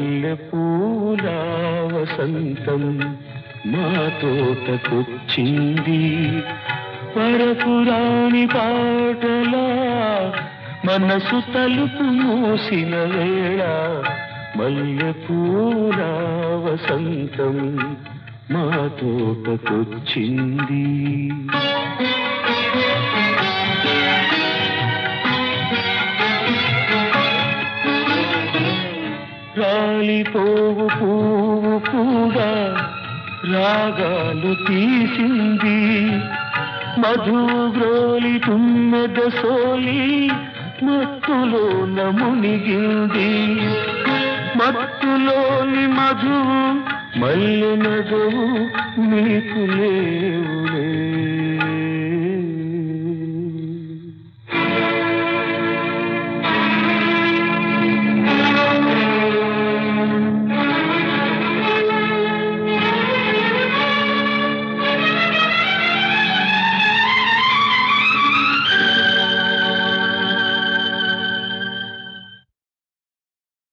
మల్లెపూలా వసంతం మా తోటకొచ్చింది పరపురాణి పాటలా మనసు తలుపు మూసిన వేళ మల్లెపూల వసంతం మా తోటకొచ్చింది. రాలిపోవు పువ్వు కూడా రాగాలు తీసింది. మధు గ్రోలి తుమ్మెద సోలి మత్తులో మునిగింది. మత్తులోని మధు మల్లె నగవు నీకు లేవు.